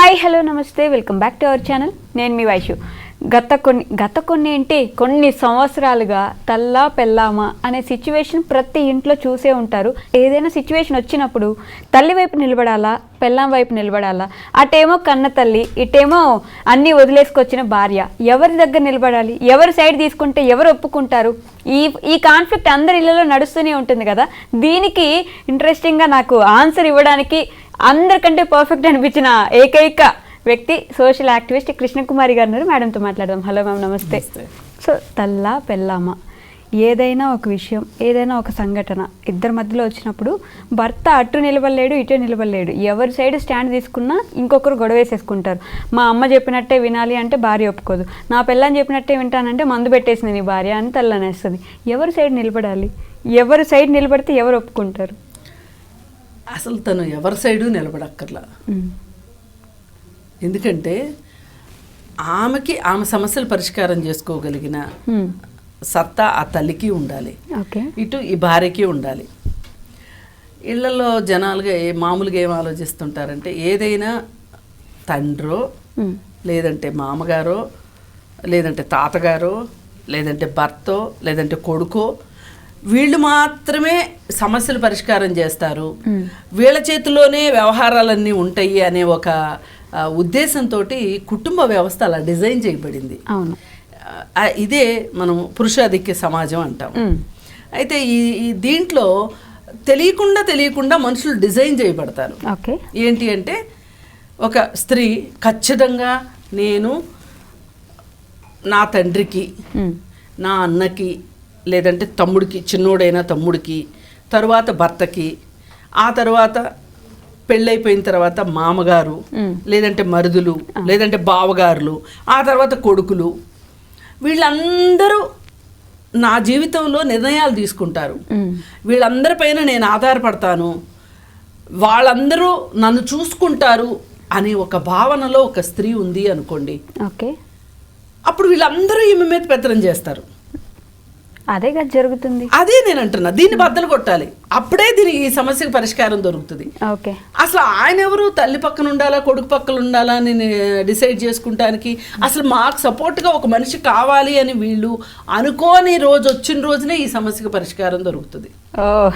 Hi hello నమస్తే welcome back to our channel. నేను మీ వైషు. గత కొన్ని గత కొన్ని ఏంటి కొన్ని సంవత్సరాలుగా తల్లా పెళ్ళామా అనే సిచ్యువేషన్ ప్రతి ఇంట్లో చూసే ఉంటారు. ఏదైనా సిచ్యువేషన్ వచ్చినప్పుడు తల్లి వైపు నిలబడాలా పెళ్ళాం వైపు నిలబడాలా? అటేమో కన్న తల్లి ఇటేమో అన్నీ వదిలేసుకొచ్చిన భార్య. ఎవరి దగ్గర నిలబడాలి? ఎవరు సైడ్ తీసుకుంటే ఎవరు ఒప్పుకుంటారు? ఈ ఈ కాన్ఫ్లిక్ట్ అందరి ఇళ్ళలో నడుస్తూనే ఉంటుంది కదా. దీనికి ఇంట్రెస్టింగ్గా నాకు ఆన్సర్ ఇవ్వడానికి అందరికంటే పర్ఫెక్ట్ అనిపించిన ఏకైక వ్యక్తి సోషల్ యాక్టివిస్ట్ కృష్ణకుమారి గారు మేడంతో మాట్లాడదాం. హలో మ్యామ్ నమస్తే. సో తల్లా పెళ్ళామా? ఏదైనా ఒక విషయం ఏదైనా ఒక సంఘటన ఇద్దరి మధ్యలో వచ్చినప్పుడు భర్త అటు నిలబడలేడు ఇటు నిలబడలేడు. ఎవరి సైడ్ స్టాండ్ తీసుకున్నా ఇంకొకరు గొడవ వేసేసుకుంటారు. మా అమ్మ చెప్పినట్టే వినాలి అంటే భార్య ఒప్పుకోదు. నా పిల్లని చెప్పినట్టే వింటానంటే మందు పెట్టేసింది నీ భార్య అని తల్లనేస్తుంది. ఎవరి సైడ్ నిలబడాలి? ఎవరి సైడ్ నిలబడితే ఎవరు ఒప్పుకుంటారు? అసలు తను ఎవరి సైడు నిలబడక్కర్లా. ఎందుకంటే ఆమెకి ఆమె సమస్యలు పరిష్కారం చేసుకోగలిగిన. సత్తా ఆ తల్లికి ఉండాలి. ఓకే. ఇటు ఈ భార్యకి ఉండాలి. ఇళ్ళలో జనాలుగా ఏ మామూలుగా ఏం ఆలోచిస్తుంటారంటే ఏదైనా తండ్రో. లేదంటే మామగారో లేదంటే తాతగారో లేదంటే భర్తో లేదంటే కొడుకో వీళ్ళు మాత్రమే సమస్యలు పరిష్కారం చేస్తారు. వీళ్ళ చేతిలోనే వ్యవహారాలన్నీ ఉంటాయి అనే ఒక ఉద్దేశంతో కుటుంబ వ్యవస్థ అలా డిజైన్ చేయబడింది. అవును. ఇదే మనం పురుషాధిక్య సమాజం అంటాం. అయితే ఈ ఈ దీంట్లో తెలియకుండా తెలియకుండా మనుషులు డిజైన్ చేయబడతారు ఏంటి అంటే ఒక స్త్రీ ఖచ్చితంగా నేను నా తండ్రికి. నా అన్నకి లేదంటే తమ్ముడికి చిన్నోడైన తమ్ముడికి తరువాత భర్తకి ఆ తర్వాత పెళ్ళైపోయిన తర్వాత మామగారు మ్మ్. లేదంటే మరుదులు లేదంటే బావగారులు ఆ తర్వాత కొడుకులు వీళ్ళందరూ నా జీవితంలో నిర్ణయాలు తీసుకుంటారు. మ్మ్. వీళ్ళందరిపైన నేను ఆధారపడతాను. వాళ్ళందరూ నన్ను చూసుకుంటారు అనే ఒక భావనలో ఒక స్త్రీ ఉంది అనుకోండి. ఓకే. అప్పుడు వీళ్ళందరూ ఈమె మీద పెత్తనం చేస్తారు. అదే కదా జరుగుతుంది. అదే నేను అంటున్నా దీన్ని బద్దలు కొట్టాలి. అప్పుడే దీని ఈ సమస్యకు పరిష్కారం దొరుకుతుంది. ఓకే. అసలు ఆయన ఎవరు? తల్లి పక్కన ఉండాలా కొడుకు పక్కన ఉండాలా అని డిసైడ్ చేసుకుంటానికి? అసలు మాకు సపోర్ట్గా ఒక మనిషి కావాలి అని వీళ్ళు అనుకోని రోజు వచ్చిన రోజునే ఈ సమస్యకు పరిష్కారం దొరుకుతుంది. ఓ.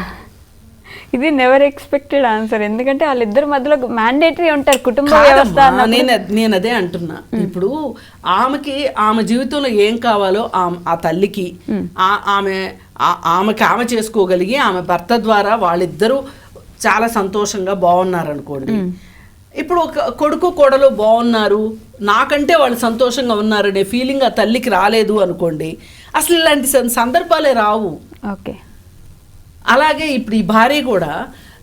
ఇది నెవర్ ఎక్స్పెక్టెడ్ ఆన్సర్ ఎందుకంటే వాళ్ళిద్దరి మధ్యలో మ్యాండేటరీ ఉంటారు కుటుంబ వ్యవస్థ. నేను అద్- నేను అదే అంటున్నా. ఇప్పుడు ఆమెకి ఆమె జీవితంలో ఏం కావాలో ఆ తల్లికి ఆమె ఆమెకి ఆమె చేసుకోగలిగి ఆమె భర్త ద్వారా వాళ్ళిద్దరూ చాలా సంతోషంగా బాగున్నారు అనుకోండి ఇప్పుడు ఒక కొడుకు కోడలు బాగున్నారు నాకంటే వాళ్ళు సంతోషంగా ఉన్నారనే ఫీలింగ్ ఆ తల్లికి రాలేదు అనుకోండి అసలు ఇలాంటి సందర్భాలే రావు. ఓకే. అలాగే ఇప్పుడు ఈ భార్య కూడా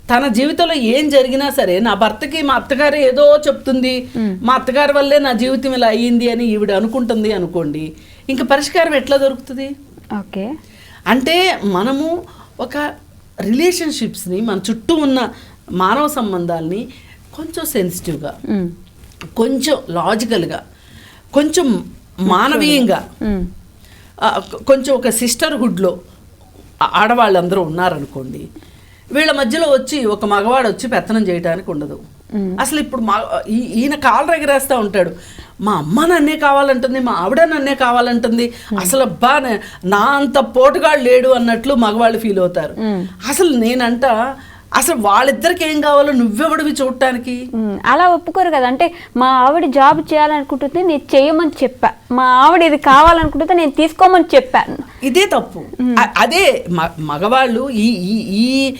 తన జీవితంలో ఏం జరిగినా సరే నా భర్తకి మా అత్తగారు ఏదో చెప్తుంది మా అత్తగారి వల్లే నా జీవితం ఇలా అయ్యింది అని ఈవిడ అనుకుంటుంది అనుకోండి ఇంకా పరిష్కారం ఎట్లా దొరుకుతుంది? ఓకే. అంటే మనము ఒక రిలేషన్షిప్స్ని మన చుట్టూ ఉన్న మానవ సంబంధాల్ని కొంచెం సెన్సిటివ్గా. కొంచెం లాజికల్గా కొంచెం మానవీయంగా కొంచెం ఒక సిస్టర్హుడ్లో ఆడవాళ్ళందరూ ఉన్నారనుకోండి వీళ్ళ మధ్యలో వచ్చి ఒక మగవాడు వచ్చి పెత్తనం చేయడానికి ఉండదు. అసలు ఇప్పుడు మా ఈయన కాలు ఎగరేస్తూ ఉంటాడు. మా అమ్మ నన్నే కావాలంటుంది మా ఆవిడ నన్నే కావాలంటుంది. అసలు అబ్బా నే- నా అంత పోటుగాడు లేడు అన్నట్లు మగవాళ్ళు ఫీల్ అవుతారు. అసలు నేనంట అసలు వాళ్ళిద్దరికి ఏం కావాలో నువ్వెవడివి చూడటానికి. అలా ఒప్పుకోరు కదా. అంటే మా ఆవిడ జాబ్ చేయాలనుకుంటుంది నేను చేయమని చెప్పా. మా ఆవిడ ఇది కావాలనుకుంటుంటే నేను తీసుకోమని చెప్పాను ఇదే తప్పు. అదే మగవాళ్ళు ఈ ఈ.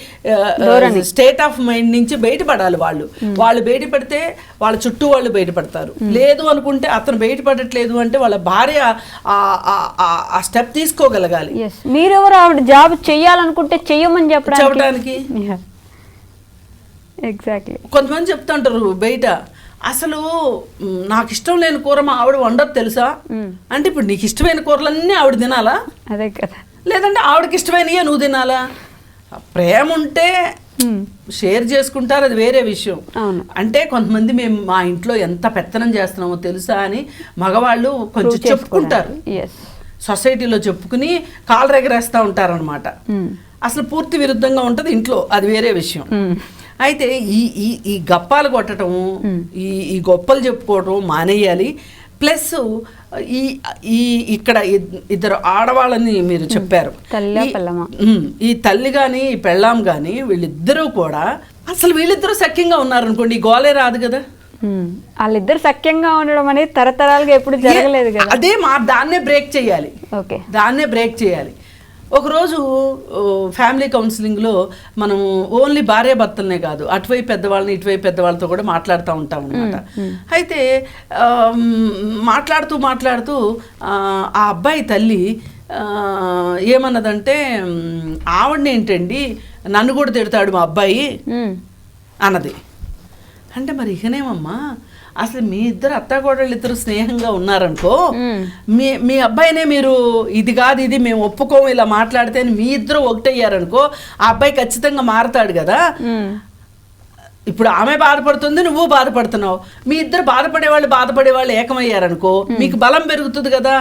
స్టేట్ ఆఫ్ మైండ్ నుంచి బయటపడాలి వాళ్ళు. వాళ్ళు బయటపడితే వాళ్ళ చుట్టూ వాళ్ళు బయటపడతారు. లేదు అనుకుంటే అతను బయటపడట్లేదు అంటే వాళ్ళ భార్య ఆ- స్టెప్ తీసుకోగలగాలి. మీరెవరు ఆవిడ జాబ్ చెయ్యాలనుకుంటే చెయ్యమని చెప్పడానికి? ఎగ్జాక్ట్లీ కొంతమంది చెప్తుంటారు బయట అసలు నాకు ఇష్టం లేని కూర మా ఆవిడ వండదు తెలుసా? అంటే ఇప్పుడు నీకు ఇష్టమైన కూరలన్నీ ఆవిడ తినాలా? అదే కదా. లేదంటే ఆవిడకి ఇష్టమైనయే నువ్వు తినాలా? ప్రేమ ఉంటే. షేర్ చేసుకుంటారు అది వేరే విషయం. అవును. అంటే కొంతమంది మేము మా ఇంట్లో ఎంత పెత్తనం చేస్తున్నామో తెలుసా అని మగవాళ్ళు కొంచెం చెప్పుకుంటారు. సొసైటీలో చెప్పుకుని కాలు ఎగరేస్తూ ఉంటారనమాట అసలు పూర్తి విరుద్ధంగా ఉంటుంది ఇంట్లో అది వేరే విషయం. అయితే ఈ ఈ ఈ గప్పాలు కొట్టడము ఈ ఈ గొప్పలు చెప్పుకోవడం మానేయాలి. ప్లస్ ఈ ఈ ఇక్కడ ఇద్- ఇద్దరు ఆడవాళ్ళని మీరు చెప్పారు. ఈ- తల్లి కానీ ఈ పెళ్ళాం కానీ వీళ్ళిద్దరూ కూడా అసలు వీళ్ళిద్దరూ సఖ్యంగా ఉన్నారనుకోండి ఈ గోలే రాదు కదా. వాళ్ళిద్దరు సఖ్యంగా ఉండడం అనేది తరతరాలుగా ఎప్పుడు జరగలేదు కదా. అదే మా దాన్నే బ్రేక్ చేయాలి. ఓకే. దాన్నే బ్రేక్ చేయాలి. ఒకరోజు ఫ్యామిలీ కౌన్సిలింగ్లో మనం ఓన్లీ భార్య భర్తలనే కాదు అటువైపు పెద్దవాళ్ళని ఇటువైపు పెద్దవాళ్ళతో కూడా మాట్లాడుతూ ఉంటాం అనమాట అయితే మాట్లాడుతూ మాట్లాడుతూ ఆ, అబ్బాయి తల్లి ఏమన్నదంటే "మ్, ఆవిడని ఏంటండి నన్ను కూడా తిడతాడు మా అబ్బాయి. అన్నది. అంటే మరి ఇకనేమమ్మా? అసలు మీ ఇద్దరు అత్తాకోడళ్ళు ఇద్దరు స్నేహంగా ఉన్నారనుకో. మీ మీ అబ్బాయినే మీరు ఇది కాదు ఇది మేము ఒప్పుకోము ఇలా మాట్లాడితే అని మీ ఇద్దరు ఒకటయ్యారనుకో ఆ అబ్బాయి ఖచ్చితంగా మారతాడు కదా. ఇప్పుడు ఆమె బాధపడుతుంది నువ్వు బాధపడుతున్నావు. మీ ఇద్దరు బాధపడే వాళ్ళు బాధపడే వాళ్ళు ఏకమయ్యారనుకో మీకు బలం పెరుగుతుంది కదా.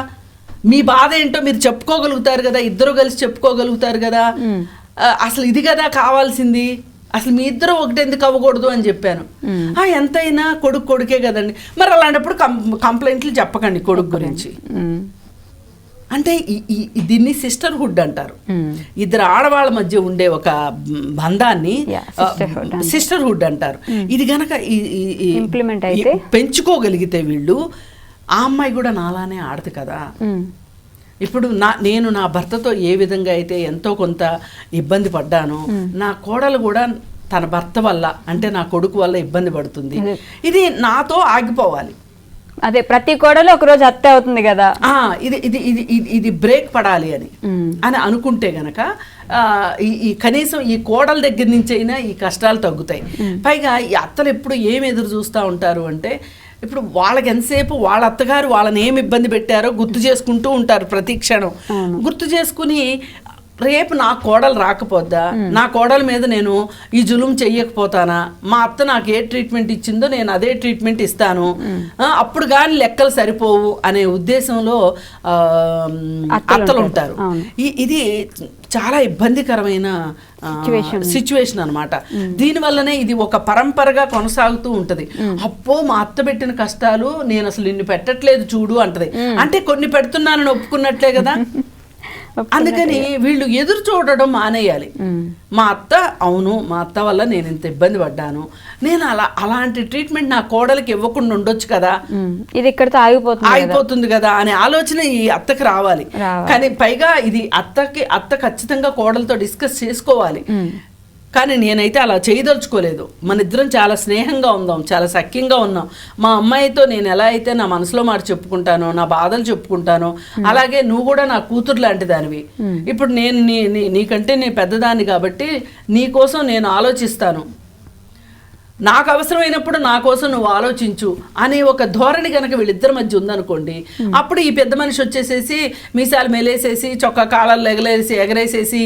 మీ బాధ ఏంటో మీరు చెప్పుకోగలుగుతారు కదా ఇద్దరు కలిసి చెప్పుకోగలుగుతారు కదా. అసలు ఇది కదా కావాల్సింది. అసలు మీ ఇద్దరు ఒకటి ఎందుకు అవ్వకూడదు అని చెప్పాను ఆ, ఎంతైనా కొడుకు కొడుకే కదండి మరి అలాంటప్పుడు కంప్లైంట్లు చెప్పకండి కొడుకు గురించి. అంటే దీన్ని సిస్టర్హుడ్ అంటారు. ఇద్దరు ఆడవాళ్ళ మధ్య ఉండే ఒక బంధాన్ని. సిస్టర్హుడ్ అంటారు ఇది గనక ఈ అయితే? పెంచుకోగలిగితే వీళ్ళు ఆ అమ్మాయి కూడా నాలానే ఆడదు కదా. ఇప్పుడు నా నేను నా భర్తతో ఏ విధంగా అయితే ఎంతో కొంత ఇబ్బంది పడ్డానో నా కోడలు కూడా తన భర్త వల్ల అంటే నా కొడుకు వల్ల ఇబ్బంది పడుతుంది. ఇది నాతో ఆగిపోవాలి. అదే ప్రతి కోడలో ఒక రోజు అత్తే అవుతుంది కదా. ఇది ఇది ఇది ఇది బ్రేక్ పడాలి అని. అని అనుకుంటే గనక ఈ కనీసం ఈ కోడల దగ్గర నుంచి అయినా ఈ కష్టాలు తగ్గుతాయి. పైగా ఈ అత్తలు ఎప్పుడు ఏం ఎదురు చూస్తూ ఉంటారు అంటే ఇప్పుడు వాళ్ళకి ఎంతసేపు వాళ్ళ అత్తగారు వాళ్ళని ఏమి ఇబ్బంది పెట్టారో గుర్తు చేసుకుంటూ ఉంటారు ప్రతి క్షణం. గుర్తు చేసుకుని రేపు నా కోడలు రాకపోద్దా? నా కోడల మీద నేను ఈ జులుం చెయ్యకపోతానా? మా అత్త నాకు ఏ ట్రీట్మెంట్ ఇచ్చిందో నేను అదే ట్రీట్మెంట్ ఇస్తాను. అప్పుడు కానీ లెక్కలు సరిపోవు అనే ఉద్దేశంలో అత్తలు ఉంటారు. ఇది చాలా ఇబ్బందికరమైన. సిచ్యువేషన్ అనమాట దీని వల్లనే ఇది ఒక పరంపరగా కొనసాగుతూ ఉంటది. అప్పో మా అత్త పెట్టిన కష్టాలు నేను అసలు నిన్ను పెట్టట్లేదు చూడు అంటది. అంటే కొన్ని పెడుతున్నానని ఒప్పుకున్నట్లే కదా? అందుకని వీళ్ళు ఎదురు చూడడం మానేయాలి. మా అత్త అవును మా అత్త వల్ల నేను ఇంత ఇబ్బంది పడ్డాను. నేను అలా అలాంటి ట్రీట్మెంట్ నా కోడలికి ఇవ్వకుండా ఉండొచ్చు కదా. ఇది ఇక్కడితో ఆగిపోతుంది కదా. ఆగిపోతుంది కదా అనే ఆలోచన ఈ అత్తకి రావాలి. కానీ పైగా ఇది అత్తకి అత్త ఖచ్చితంగా కోడలతో డిస్కస్ చేసుకోవాలి. కానీ నేనైతే అలా చేయదలుచుకోలేదు. మన ఇద్దరం చాలా స్నేహంగా ఉందాం చాలా సఖ్యంగా ఉన్నాం. మా అమ్మాయితో నేను ఎలా అయితే నా మనసులో మాట చెప్పుకుంటానో నా బాధలు చెప్పుకుంటానో అలాగే నువ్వు కూడా నా కూతురు లాంటి దానివి. ఇప్పుడు నేను నీ నీ నీకంటే నేను పెద్దదాన్ని కాబట్టి నీ కోసం నేను ఆలోచిస్తాను. నాకు అవసరమైనప్పుడు నా కోసం నువ్వు ఆలోచించు అనే ఒక ధోరణి కనుక వీళ్ళిద్దరి మధ్య ఉందనుకోండి అప్పుడు ఈ పెద్ద మనిషి వచ్చేసేసి మీసాలు మెలేసేసి చొక్కా కాలాలు ఎగలేసి ఎగరేసేసి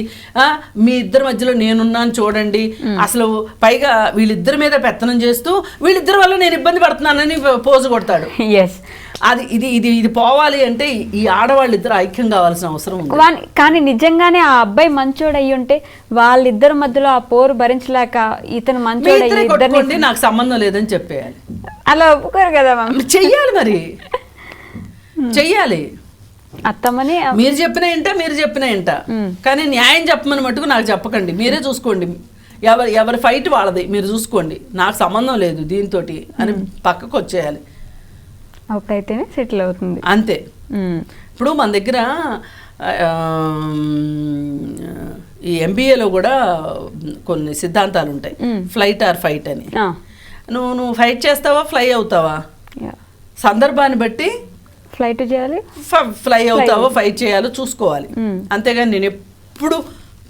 మీ ఇద్దరి మధ్యలో నేనున్నాను చూడండి. అసలు పైగా వీళ్ళిద్దరి మీద పెత్తనం చేస్తూ వీళ్ళిద్దరి వల్ల నేను ఇబ్బంది పడుతున్నానని పోజు కొడతాడు. ఎస్ అది ఇది ఇది ఇది పోవాలి అంటే ఈ ఆడవాళ్ళు ఇద్దరు ఐక్యం కావాల్సిన అవసరం ఉంది. కానీ నిజంగానే ఆ అబ్బాయి మంచోడు అయ్యి ఉంటే వాళ్ళిద్దరి మధ్యలో ఆ పోరు భరించలేక ఇతను మంచోడు అయ్యి నాకు సంబంధం లేదని చెప్పేయాలి. అలా ఒప్పుకోరు కదా చెయ్యాలి మరి. చెయ్యాలి. అత్తమ్మని మీరు చెప్పిన ఏంట మీరు చెప్పిన ఏంట కానీ న్యాయం చెప్పమని మటుకు నాకు చెప్పకండి. మీరే చూసుకోండి. ఎవరి ఎవరి ఫైట్ వాళ్ళది మీరు చూసుకోండి. నాకు సంబంధం లేదు దీంతో అని పక్కకు వచ్చేయాలి అప్పుడైతేనే సెటిల్ అవుతుంది. అంతే. ఇప్పుడు మన దగ్గర ఈ ఎంబీఏలో కూడా కొన్ని సిద్ధాంతాలు ఉంటాయి. ఫ్లైట్ ఆర్ ఫైట్ అని. నువ్వు నువ్వు ఫైట్ చేస్తావా ఫ్లై అవుతావా. సందర్భాన్ని బట్టి ఫ్లైట్ చేయాలి? ఫ్లై అవుతావో ఫైట్ చేయాలో చూసుకోవాలి. అంతేగాని నేను ఎప్పుడు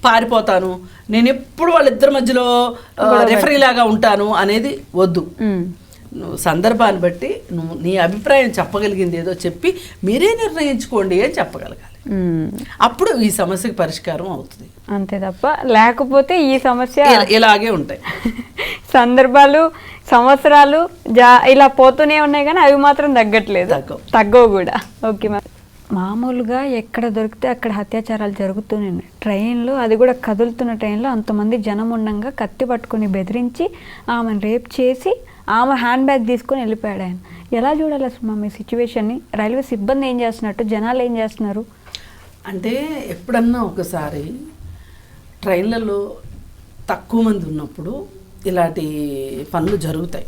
పారిపోతాను నేను ఎప్పుడు వాళ్ళిద్దరి మధ్యలో రెఫరీ లాగా ఉంటాను అనేది వద్దు. సందర్భాన్ని బట్టి నువ్వు నీ అభిప్రాయం చెప్పగలిగింది ఏదో చెప్పి మీరే నిర్ణయించుకోండి అని చెప్పగలగాలి. అప్పుడు ఈ సమస్యకి పరిష్కారం అవుతుంది. అంతే తప్ప లేకపోతే ఈ సమస్య ఇలా- ఇలాగే ఉంటాయి. సందర్భాలు సంవత్సరాలు జా ఇలా పోతూనే ఉన్నాయి కానీ అవి మాత్రం తగ్గట్లేదు. తగ్గవు. తగ్గవు కూడా. Okay ma'am. మామూలుగా ఎక్కడ దొరికితే అక్కడ అత్యాచారాలు జరుగుతూనే ఉన్నాయి. ట్రైన్లో అది కూడా కదులుతున్న ట్రైన్లో అంతమంది జనం ఉండంగా కత్తి పట్టుకొని బెదిరించి ఆమెను రేప్ చేసి ఆమె హ్యాండ్ బ్యాగ్ తీసుకొని వెళ్ళిపోయాడు ఆయన. ఎలా చూడాలి అసలు మా మీ సిచ్యువేషన్ని రైల్వే సిబ్బంది ఏం చేస్తున్నట్టు? జనాలు ఏం చేస్తున్నారు? అంటే ఎప్పుడన్నా ఒకసారి ట్రైన్లలో తక్కువ మంది ఉన్నప్పుడు ఇలాంటి పనులు జరుగుతాయి.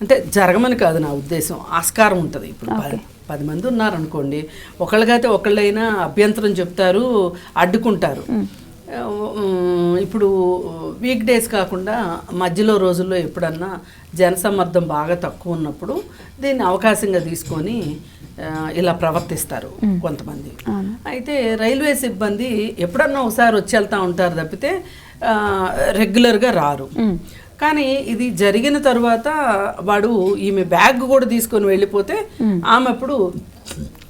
అంటే జరగమని కాదు నా ఉద్దేశం. ఆస్కారం ఉంటుంది ఇప్పుడు. పది మంది ఉన్నారనుకోండి ఒకళ్ళకైతే ఒకళ్ళైనా అభ్యంతరం చెప్తారు అడ్డుకుంటారు. ఇప్పుడు వీక్ డేస్ కాకుండా మధ్యలో రోజుల్లో ఎప్పుడన్నా జనసమ్మర్దం బాగా తక్కువ ఉన్నప్పుడు దీన్ని అవకాశంగా తీసుకొని ఇలా ప్రవర్తిస్తారు కొంతమంది. అయితే రైల్వే సిబ్బంది ఎప్పుడన్నా ఒకసారి వచ్చి వెళ్తా ఉంటారు తప్పితే రెగ్యులర్గా రారు. కానీ ఇది జరిగిన తర్వాత వాడు ఈమె బ్యాగ్ కూడా తీసుకొని వెళ్ళిపోతే ఆమె అప్పుడు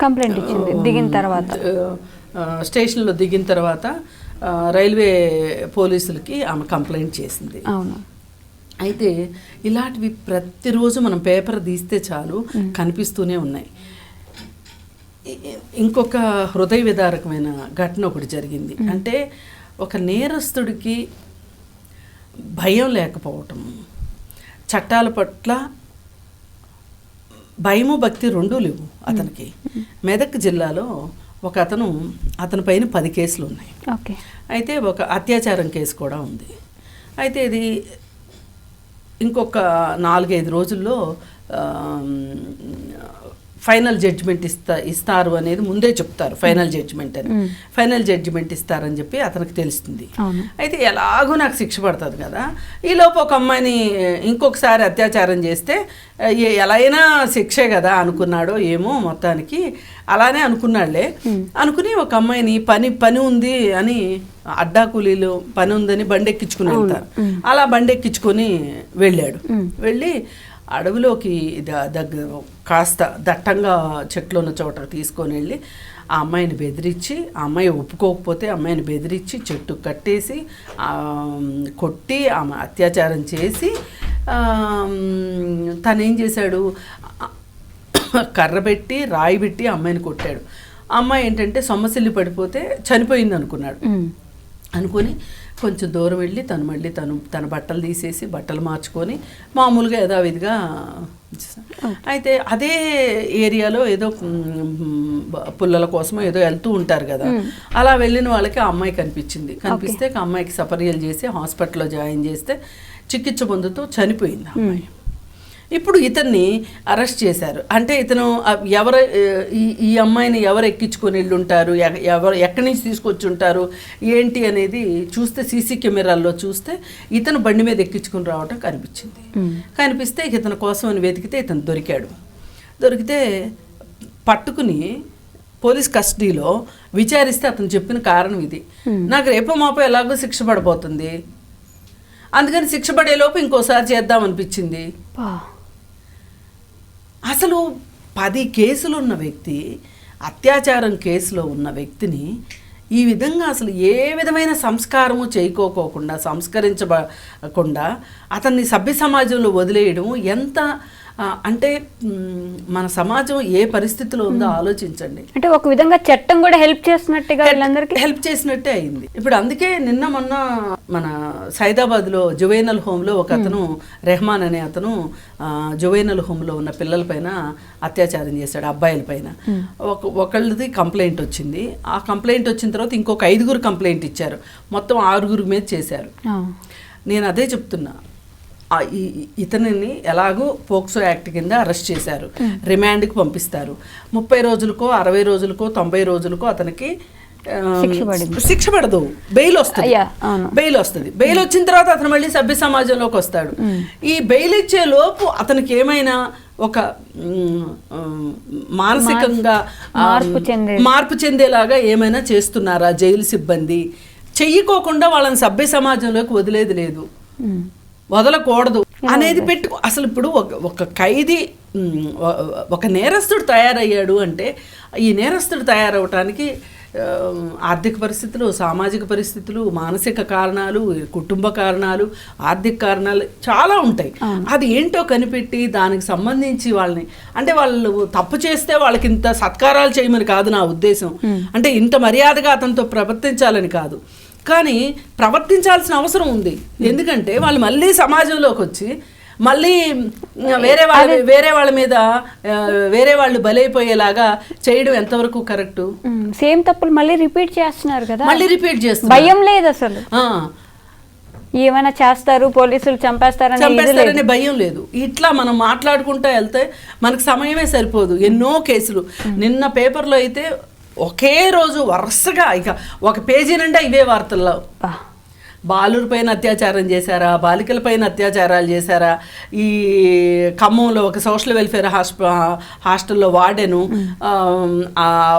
కంప్లైంట్ ఇచ్చింది దిగిన తర్వాత. స్టేషన్లో దిగిన తర్వాత రైల్వే పోలీసులకి ఆమె కంప్లైంట్ చేసింది. అవును. అయితే ఇలాంటివి ప్రతిరోజు మనం పేపర్ తీస్తే చాలు కనిపిస్తూనే ఉన్నాయి. ఇంకొక హృదయ విదారకమైన ఘటన ఒకటి జరిగింది. అంటే ఒక నేరస్తుడికి భయం లేకపోవటం చట్టాల పట్ల భయము భక్తి రెండూ లేవు అతనికి. మెదక్ జిల్లాలో ఒక అతను అతని పైన పది కేసులు ఉన్నాయి. ఓకే. అయితే ఒక అత్యాచారం కేసు కూడా ఉంది. అయితే ఇది ఇంకొక నాలుగైదు రోజుల్లో ఫైనల్ జడ్జిమెంట్ ఇస్తా ఇస్తారు అనేది ముందే చెప్తారు ఫైనల్ జడ్జిమెంట్ అని. ఫైనల్ జడ్జిమెంట్ ఇస్తారని చెప్పి అతనికి తెలుస్తుంది. అయితే ఎలాగో నాకు శిక్ష పడుతుంది కదా. ఈలోపు ఒక అమ్మాయిని ఇంకొకసారి అత్యాచారం చేస్తే ఎలా అయినా శిక్షే కదా అనుకున్నాడో ఏమో మొత్తానికి అలానే అనుకున్నాడులే. అనుకుని ఒక అమ్మాయిని పని పని ఉంది అని అడ్డా కూలీలు పని ఉందని బండి ఎక్కించుకుని వెళ్తారు అలా బండి ఎక్కించుకొని వెళ్ళాడు వెళ్ళి అడవిలోకి దగ్గర కాస్త దట్టంగా చెట్లు ఉన్న చోట తీసుకొని వెళ్ళి ఆ అమ్మాయిని బెదిరించి ఆ అమ్మాయి ఒప్పుకోకపోతే అమ్మాయిని బెదిరించి చెట్టు కట్టేసి కొట్టి ఆమె అత్యాచారం చేసి తను ఏం చేశాడు? కర్ర పెట్టి రాయి పెట్టి అమ్మాయిని కొట్టాడు. అమ్మాయి ఏంటంటే సొమ్మసిల్లి పడిపోతే చనిపోయింది అనుకున్నాడు. అనుకొని కొంచెం దూరం వెళ్ళి తను మళ్ళీ తను తన బట్టలు తీసేసి బట్టలు మార్చుకొని మామూలుగా యథావిధిగా అయితే అదే ఏరియాలో ఏదో పుల్లల కోసం ఏదో వెళ్తూ ఉంటారు కదా. అలా వెళ్ళిన వాళ్ళకి ఆ అమ్మాయి కనిపించింది. కనిపిస్తే అమ్మాయికి సపర్యలు చేసి హాస్పిటల్లో జాయిన్ చేస్తే చికిత్స పొందుతూ చనిపోయింది అమ్మాయి. ఇప్పుడు ఇతన్ని అరెస్ట్ చేశారు. అంటే ఇతను ఎవరు ఈ ఈ అమ్మాయిని ఎవరు ఎక్కించుకొని వెళ్ళి ఉంటారు ఎవరు ఎక్కడి నుంచి తీసుకొచ్చి ఉంటారు? ఏంటి అనేది చూస్తే సీసీ కెమెరాల్లో చూస్తే ఇతను బండి మీద ఎక్కించుకుని రావటం కనిపించింది. కనిపిస్తే ఇతని కోసం అని వెతికితే ఇతను దొరికాడు. దొరికితే పట్టుకుని పోలీస్ కస్టడీలో విచారిస్తే అతను చెప్పిన కారణం ఇది. నాకు రేపో మాపో ఎలాగో శిక్ష పడబోతుంది అందుకని శిక్ష పడేలోపు ఇంకోసారి చేద్దాం అనిపించింది. పా. అసలు పది కేసులు ఉన్న వ్యక్తి అత్యాచారం కేసులో ఉన్న వ్యక్తిని ఈ విధంగా అసలు ఏ విధమైన సంస్కారము చేయకోకోకుండా సంస్కరించకుండా అతన్ని సభ్య సమాజంలో వదిలేయడం ఎంత అంటే మన సమాజం ఏ పరిస్థితిలో ఉందో ఆలోచించండి. అంటే ఒక విధంగా చట్టం కూడా హెల్ప్ చేస్తున్నట్టుగా వీళ్ళందరికీ? హెల్ప్ చేసినట్టే అయింది. ఇప్పుడు అందుకే నిన్న మొన్న మన సైదాబాద్లో జువైనల్ హోమ్లో ఒక అతను రెహమాన్ అనే అతను జువైనల్ హోమ్లో ఉన్న పిల్లల పైన అత్యాచారం చేశాడు అబ్బాయిల పైన ఒక ఒకళ్ళది కంప్లైంట్ వచ్చింది. ఆ కంప్లైంట్ వచ్చిన తర్వాత ఇంకొక ఐదుగురు కంప్లైంట్ ఇచ్చారు. మొత్తం ఆరుగురు మీద చేశారు. నేను అదే చెప్తున్నా. ఇతనిని ఎలాగో పోక్సో యాక్ట్ కింద అరెస్ట్ చేశారు. రిమాండ్కి పంపిస్తారు. ముప్పై రోజులకో అరవై రోజులకో తొంభై రోజులకో అతనికి శిక్ష పడింది. బెయిల్ వస్తుంది. బెయిల్ వస్తుంది. బెయిల్ వచ్చిన తర్వాత అతను మళ్ళీ సభ్య సమాజంలోకి వస్తాడు. ఈ బెయిల్ ఇచ్చే లోపు అతనికి ఏమైనా ఒక మానసికంగా మార్పు చెందే- మార్పు చెందేలాగా ఏమైనా చేస్తున్నారా జైలు సిబ్బంది? చెయ్యకోకుండా వాళ్ళని సభ్య సమాజంలోకి వదిలేది లేదు. వదలకూడదు అనేది పెట్టు. అసలు ఇప్పుడు ఒక ఒక ఖైదీ ఒక నేరస్తుడు తయారయ్యాడు అంటే ఈ నేరస్తుడు తయారవటానికి ఆర్థిక పరిస్థితులు సామాజిక పరిస్థితులు మానసిక కారణాలు కుటుంబ కారణాలు ఆర్థిక కారణాలు చాలా ఉంటాయి. అది ఏంటో కనిపెట్టి దానికి సంబంధించి వాళ్ళని అంటే వాళ్ళు తప్పు చేస్తే వాళ్ళకి ఇంత సత్కారాలు చేయమని కాదు నా ఉద్దేశం. అంటే ఇంత మర్యాదగా అతనితో ప్రవర్తించాలని కాదు. కానీ ప్రవర్తించాల్సిన అవసరం ఉంది. ఎందుకంటే వాళ్ళు మళ్ళీ సమాజంలోకి వచ్చి మళ్ళీ వేరే వాళ్ళ వేరే వాళ్ళ మీద వేరే వాళ్ళు బలైపోయేలాగా చేయడం ఎంతవరకు కరెక్టు? సేమ్ తప్పులు మళ్ళీ రిపీట్ చేస్తున్నారు కదా. మళ్ళీ రిపీట్ చేస్తున్నారు. భయం లేదు అసలు. ఏమైనా చేస్తారు పోలీసులు చంపేస్తారనే భయం లేదు. ఇట్లా మనం మాట్లాడుకుంటూ వెళ్తే మనకు సమయమే సరిపోదు. ఎన్నో కేసులు. నిన్న పేపర్లో అయితే ఒకే రోజు వరుసగా ఇక ఒక పేజీ నిండా ఇవే వార్తల్లో. బా. బాలుర పైన అత్యాచారం చేశారా? బాలికల పైన అత్యాచారాలు చేశారా? ఈ ఖమ్మంలో ఒక సోషల్ వెల్ఫేర్ హాస్ప హాస్టల్లో వాడెను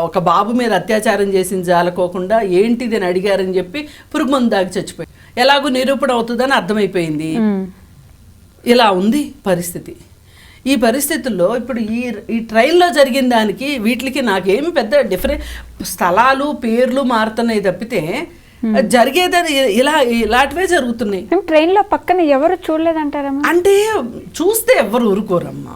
ఒక బాబు మీద అత్యాచారం చేసింది జాలకోకుండా ఏంటిది అని అడిగారని చెప్పి పురుగు మందు దాగి చచ్చిపోయి ఎలాగో నిరూపణ అవుతుందని అర్థమైపోయింది. ఇలా ఉంది పరిస్థితి. ఈ పరిస్థితుల్లో ఇప్పుడు ఈ ఈ ట్రైన్లో జరిగిన దానికి వీటికి నాకేమి పెద్ద డిఫరెంట్ స్థలాలు పేర్లు మారుతున్నాయి తప్పితే జరిగేదని ఇలా ఇలాంటివే జరుగుతున్నాయి. మేము ట్రైన్లో పక్కన ఎవరు చూడలేదంటారమ్మా? అంటే చూస్తే ఎవ్వరు ఊరుకోరమ్మా.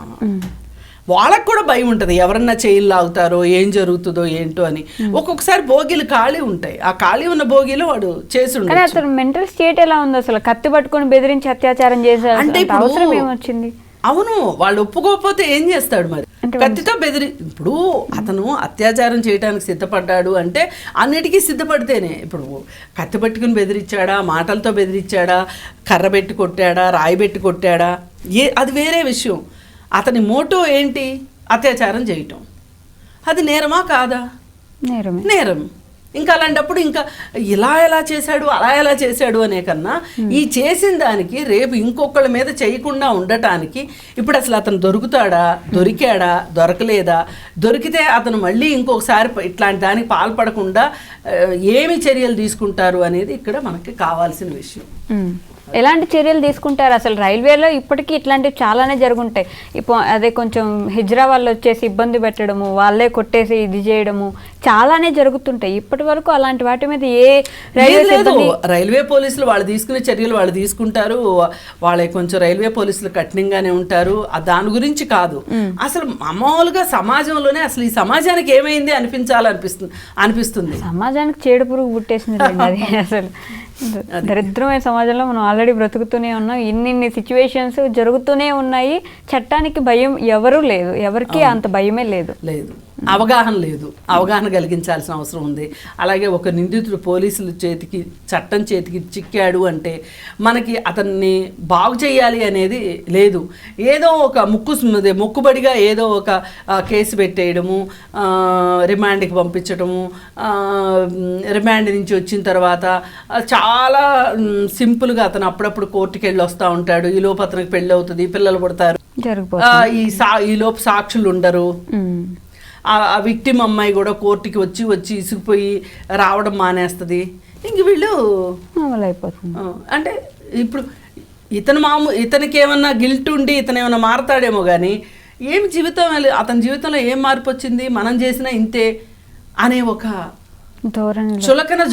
వాళ్ళకు కూడా భయం ఉంటుంది ఎవరన్నా చైన్ లాగుతారో ఏం జరుగుతుందో ఏంటో అని. ఒక్కొక్కసారి భోగిలు ఖాళీ ఉంటాయి. ఆ ఖాళీ ఉన్న భోగిలో వాడు చేసి. అతను మెంటల్ స్టేట్ ఎలా ఉంది అసలు? కత్తి పట్టుకొని బెదిరించి అత్యాచారం చేసే అంటే అవసరం ఏమొచ్చింది? అవును వాళ్ళు ఒప్పుకోకపోతే ఏం చేస్తాడు మరి? కత్తితో బెదిరి ఇప్పుడు అతను అత్యాచారం చేయడానికి సిద్ధపడ్డాడు అంటే అన్నిటికీ సిద్ధపడితేనే. ఇప్పుడు కత్తి పట్టుకుని బెదిరించాడా మాటలతో బెదిరించాడా కర్ర పెట్టి కొట్టాడా రాయి పెట్టి కొట్టాడా? ఏ అది వేరే విషయం. అతని మోటో ఏంటి? అత్యాచారం చేయటం. అది నేరమా కాదా? నేరమే. నేరం. ఇంకా అలాంటప్పుడు ఇంకా ఇలా ఎలా చేశాడు అలా ఎలా చేశాడు అనే కన్నా ఈ చేసిన దానికి రేపు ఇంకొకళ్ళ మీద చేయకుండా ఉండటానికి ఇప్పుడు అసలు అతను దొరుకుతాడా దొరికాడా దొరకలేదా? దొరికితే అతను మళ్ళీ ఇంకొకసారి ఇట్లాంటి దానికి పాల్పడకుండా ఏమి చర్యలు తీసుకుంటారు అనేది ఇక్కడ మనకి కావాల్సిన విషయం. ఎలాంటి చర్యలు తీసుకుంటారు? అసలు రైల్వేలో ఇప్పటికీ ఇట్లాంటివి చాలానే జరుగుంటాయి. ఇప్పుడు అదే కొంచెం హిజ్రా వాళ్ళు వచ్చేసి ఇబ్బంది పెట్టడము వాళ్ళే కొట్టేసి ఇది చేయడము చాలానే జరుగుతుంటాయి. ఇప్పటి వరకు అలాంటి వాటి మీద ఏ రైల్వే రైల్వే పోలీసులు వాళ్ళు తీసుకునే చర్యలు వాళ్ళు తీసుకుంటారు. వాళ్ళ కొంచెం రైల్వే పోలీసులు కఠినంగానే ఉంటారు. దాని గురించి కాదు. అసలు మామూలుగా సమాజంలోనే అసలు ఈ సమాజానికి ఏమైంది అనిపించాలనిపిస్తుంది అనిపిస్తుంది. సమాజానికి చేడు పురుగు పుట్టేసింది అసలు. దరిద్రమైన సమాజంలో మనం ఆల్రెడీ బ్రతుకుతూనే ఉన్నాం. ఇన్నిన్ని సిచ్యువేషన్స్ జరుగుతూనే ఉన్నాయి. చట్టానికి భయం ఎవరూ లేదు. ఎవరికి అంత భయమే లేదు. లేదు. అవగాహన లేదు. అవగాహన కలిగించాల్సిన అవసరం ఉంది. అలాగే ఒక నిందితుడు పోలీసుల చేతికి చట్టం చేతికి చిక్కాడు అంటే మనకి అతన్ని బాగు చేయాలి అనేది లేదు. ఏదో ఒక ముక్కు మొక్కుబడిగా ఏదో ఒక కేసు పెట్టేయడము రిమాండ్కి పంపించడము రిమాండ్ నుంచి వచ్చిన తర్వాత చాలా సింపుల్గా అతను అప్పుడప్పుడు కోర్టుకి వెళ్ళి వస్తూ ఉంటాడు. ఈ లోపు అతనికి పెళ్ళి అవుతుంది పిల్లలు పుడతారు. ఈ సా ఈ లోపు సాక్షులు ఉండరు. ఆ విక్టిమ్ అమ్మాయి కూడా కోర్టుకి వచ్చి వచ్చి ఇసుకుపోయి రావడం మానేస్తుంది. ఇంక వీళ్ళు అయిపోతుంది అంటే ఇప్పుడు ఇతను మాము ఇతనికి ఏమన్నా గిల్ట్ ఉండి ఇతను ఏమన్నా మారతాడేమో కానీ ఏం జీవితం అతని జీవితంలో ఏం మార్పు వచ్చింది మనం చేసినా ఇంతే అనే ఒక చులకన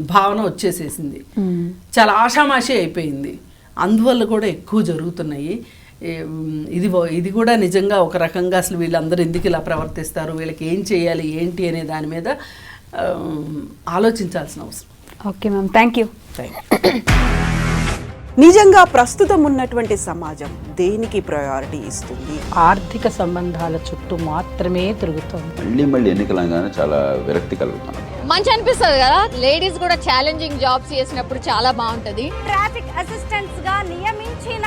భావన వచ్చేసేసింది. చాలా ఆషామాషి అయిపోయింది. అందువల్ల కూడా ఎక్కువ జరుగుతున్నాయి. ఇది ఇది కూడా నిజంగా ఒక రకంగా అసలు వీళ్ళందరూ ఎందుకు ఇలా ప్రవర్తిస్తారు? వీళ్ళకి ఏం చేయాలి? ఏంటి అనే దాని మీద ఆలోచించాల్సిన అవసరం. Okay ma'am. Thank you. Thank నిజంగా ప్రస్తుతం ఉన్నటువంటి సమాజం దేనికి ప్రయారిటీ ఇస్తుంది? ఆర్థిక సంబంధాల చుట్టూ మాత్రమే తిరుగుతోంది. మళ్ళీ మళ్ళీ ఎన్నికలంగానే చాలా విరక్తి కలుగుతాను మంచి అనిపిస్తుంది కదా? లేడీస్ కూడా ఛాలెంజింగ్ జాబ్స్ చేసినప్పుడు చాలా బాగుంటది. ట్రాఫిక్ అసిస్టెంట్స్గా నియమించిన